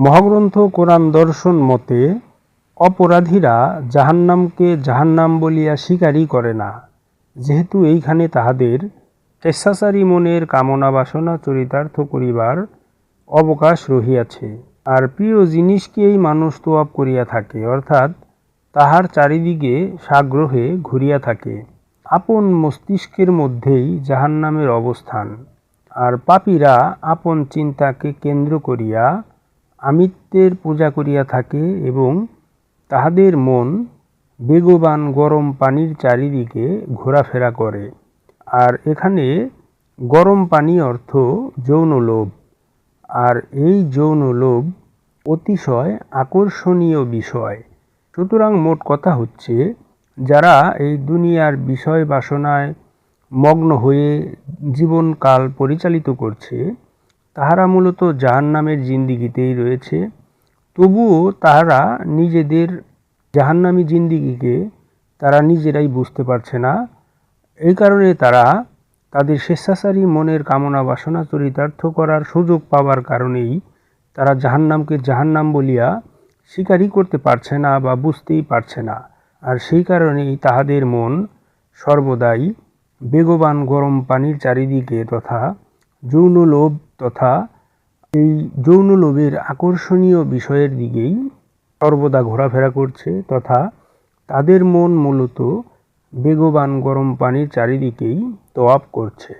মহাগ্রন্থ কোরআন দর্শন মতে, অপরাধীরা জাহান্নামকে জাহান্নাম বলিয়া স্বীকারই করে না, যেহেতু এইখানে তাহাদের স্বেচ্ছাচারী মনের কামনা বাসনা চরিতার্থ করিবার অবকাশ রহিয়াছে। আর প্রিয় জিনিসকেই মানুষ তোয়াব করিয়া থাকে, অর্থাৎ তাহার চারিদিকে সাগ্রহে ঘুরিয়া থাকে। আপন মস্তিষ্কের মধ্যেই জাহান্নামের অবস্থান। আর পাপীরা আপন চিন্তাকে কেন্দ্র করিয়া আমিত্বের পূজা করিয়া থাকে এবং তাহাদের মন বেগবান গরম পানির চারিদিকে ঘোরাফেরা করে। আর এখানে গরম পানি অর্থ যৌন লোভ। আর এই যৌন লোভ অতিশয় আকর্ষণীয় বিষয়। সুতরাং মোট কথা হচ্ছে, যারা এই দুনিয়ার বিষয় বাসনায় মগ্ন হয়ে জীবনকাল পরিচালিত করছে তাহারা মূলত জাহান্নামের জিন্দিগিতেই রয়েছে। তবুও তাহারা নিজেদের জাহান্নামী জিন্দিগিকে তারা নিজেরাই বুঝতে পারছে না। এই কারণে তারা তাদের স্বেচ্ছাচারী মনের কামনা বাসনা চরিতার্থ করার সুযোগ পাওয়ার কারণেই তারা জাহান্নামকে জাহান্নাম বলিয়া স্বীকারই করতে পারছে না বা বুঝতেই পারছে না। আর সেই কারণেই তাহাদের মন সর্বদাই বেগবান গরম পানির চারিদিকে তথা যৌন লোভ তথা এই যৌন লোভের আকর্ষণীয় বিষয়ের দিকেই সর্বদা ঘোরাফেরা করছে তথা তাদের মন মূলত বেগবান গরম পানির চারিদিকেই তোয়াপ করছে।